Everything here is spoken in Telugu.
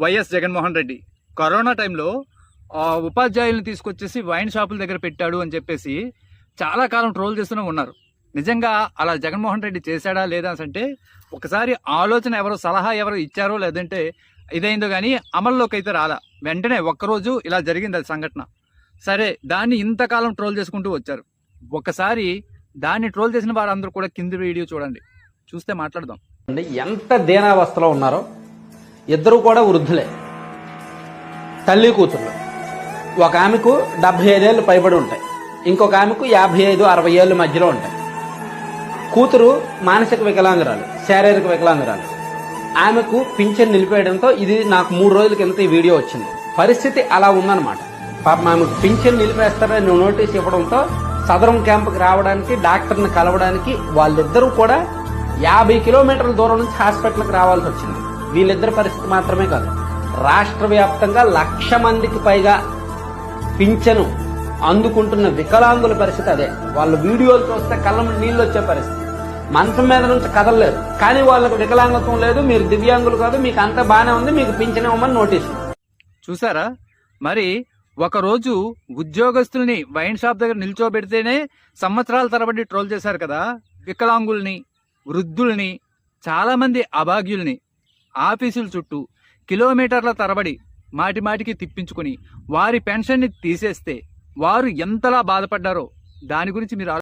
వైఎస్ జగన్మోహన్ రెడ్డి. కరోనా టైంలో ఉపాధ్యాయులను తీసుకొచ్చేసి వైన్ షాపుల దగ్గర పెట్టాడు అని చెప్పేసి చాలా కాలం ట్రోల్ చేస్తూనే ఉన్నారు. నిజంగా అలా జగన్మోహన్ రెడ్డి చేశాడా లేదా అని అంటే ఒకసారి ఆలోచన ఎవరు సలహా ఎవరు ఇచ్చారో లేదంటే ఇదైందో కానీ అమల్లోకి అయితే రాలా. వెంటనే ఒక్కరోజు ఇలా జరిగింది అది సంఘటన. సరే దాన్ని ఇంతకాలం ట్రోల్ చేసుకుంటూ వచ్చారు. ఒకసారి దాన్ని ట్రోల్ చేసిన వారందరూ కూడా కింది వీడియో చూడండి. చూస్తే మాట్లాడదాం. ఎంత దీనావస్థలో ఉన్నారో ఇద్దరు కూడా వృద్ధులే. తల్లి కూతుర్లు. ఒక ఆమెకు డెబ్భై ఐదేళ్ళు పైబడి ఉంటాయి. ఇంకొక ఆమెకు యాభై ఐదు అరవై ఏళ్ళ మధ్యలో ఉంటాయి. కూతురు మానసిక వికలాంగురాలు శారీరక వికలాంగురాలు. ఆమెకు పింఛన్ నిలిపేయడంతో ఇది నాకు మూడు రోజుల కింద ఈ వీడియో వచ్చింది. పరిస్థితి అలా ఉందన్నమాట. పాపం ఆమెకు పింఛన్ నిలిపేస్తారని నోటీస్ ఇవ్వడంతో సదరం క్యాంపుకి రావడానికి డాక్టర్ని కలవడానికి వాళ్ళిద్దరూ కూడా యాభై కిలోమీటర్ల దూరం నుంచి హాస్పిటల్కి రావాల్సి వచ్చింది. వీళ్ళిద్దరి పరిస్థితి మాత్రమే కాదు. రాష్ట్ర వ్యాప్తంగా లక్ష మందికి పైగా పింఛను అందుకుంటున్న వికలాంగుల పరిస్థితి అదే. వాళ్ళ వీడియోలు చూస్తే కళ్ళ నీళ్ళు వచ్చే పరిస్థితి. మంచం మీద నుంచి కదలలేదు. కానీ వాళ్ళకు వికలాంగత్వం లేదు మీరు దివ్యాంగులు కాదు మీకు అంత బాగానే ఉంది మీకు పింఛన్ ఇవ్వమని నోటీసు. చూసారా? మరి ఒకరోజు ఉద్యోగస్తుల్ని వైన్ షాప్ దగ్గర నిల్చోబెడితేనే సంవత్సరాల తరబడి ట్రోల్ చేశారు కదా. వికలాంగుల్ని వృద్ధుల్ని చాలామంది అభాగ్యుల్ని. ఆఫీసుల చుట్టూ కిలోమీటర్ల తరబడి మాటి మాటికి తిప్పించుకొని వారి పెన్షన్ని తీసేస్తే వారు ఎంతలా బాధపడ్డారో దాని గురించి మీరు